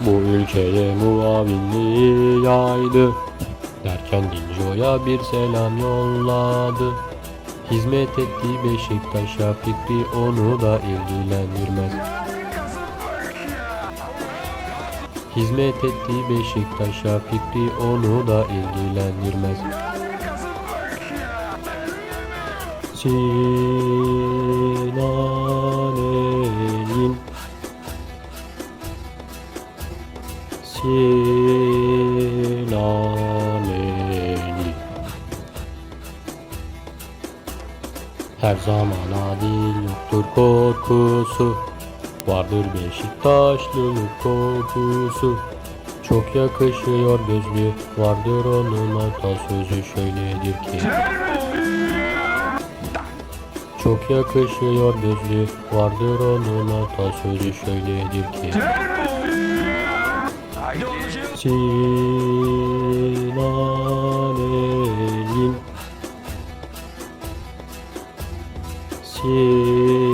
Bu ülkeye muavinliği yaydı. Derken Dinco'ya bir selam yolladı. Hizmet ettiği Beşiktaş'a fikri onu da ilgilendirmez. Hizmet ettiği Beşiktaş'a fikri onu da ilgilendirmez. Sinan Engin Her zaman adil yoktur korkusu. Vardır Beşiktaşlılık korkusu. Çok yakışıyor gözlü Vardır onun atasözü şöyledir ki. Çok yakışıyor gözlü Vardır onun atasözü şöyledir ki Sinan Engin Sinan